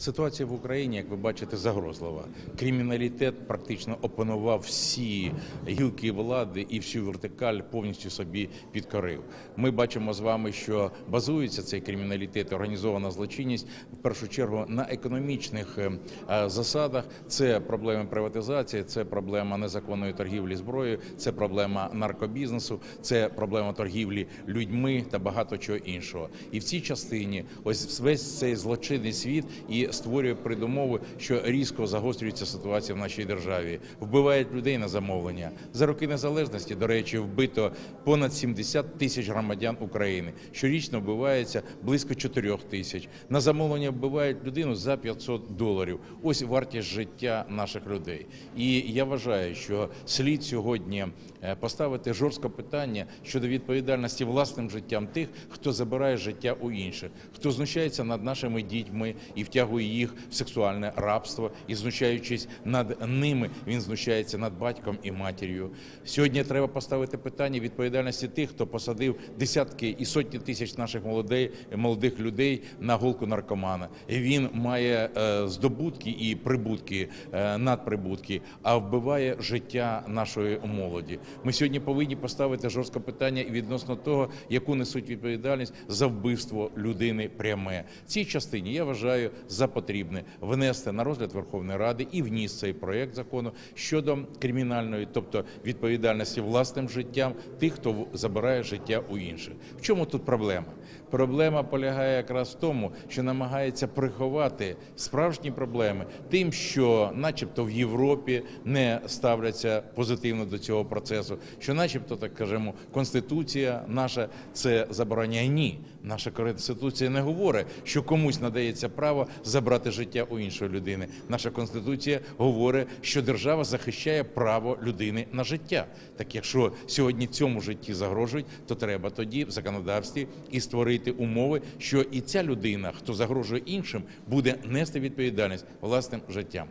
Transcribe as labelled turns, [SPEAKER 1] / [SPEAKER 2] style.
[SPEAKER 1] Ситуація в Україні, як ви бачите, загрозлива. Криміналітет практично опанував всі гілки влади і всю вертикаль повністю собі підкорив. Ми бачимо з вами, що базується цей криміналітет, організована злочинність в першу чергу на економічних е, е, засадах. Це проблеми приватизації, це проблема незаконної торгівлі зброєю, це проблема наркобізнесу, це проблема торгівлі людьми та багато чого іншого. І в цій частині ось весь цей злочинний світ і створює передумови, що різко загострюється ситуація в нашій державі. Вбивають людей на замовлення. За роки незалежності, до речі, вбито понад 70 тисяч громадян України. Щорічно вбивається близько 4 тисяч. На замовлення вбивають людину за 500 доларів. Ось вартість життя наших людей. І я вважаю, що слід сьогодні е, поставити жорстке питання щодо відповідальності власним життям тих, хто забирає життя у інших, хто знущається над нашими дітьми і втягує їх в сексуальне рабство, і знущаючись над ними, він знущається над батьком і матір'ю. Сьогодні треба поставити питання відповідальності тих, хто посадив десятки і сотні тисяч наших молодей, молодих людей на голку наркомана. Він має е, здобутки і прибутки, е, надприбутки, а вбиває життя нашої молоді. Ми сьогодні повинні поставити жорстке питання відносно того, яку несуть відповідальність за вбивство людини пряме. Цій частині я вважаю за потрібне внести на розгляд Верховної Ради і вніс цей проект закону щодо кримінальної, тобто відповідальності власним життям тих, хто забирає життя у інших. В чому тут проблема? Проблема полягає якраз в тому, що намагається приховати справжні проблеми тим, що, начебто, в Європі не ставляться позитивно до цього процесу, що, начебто, так кажемо, конституція наша це забороняє. Ні, наша конституція не говорить, що комусь надається право забрати життя у іншої людини. Наша конституція говорить, що держава захищає право людини на життя. Так якщо сьогодні цьому житті загрожують, то треба тоді в законодавстві і створити умови, що і ця людина, хто загрожує іншим, буде нести відповідальність власним життям.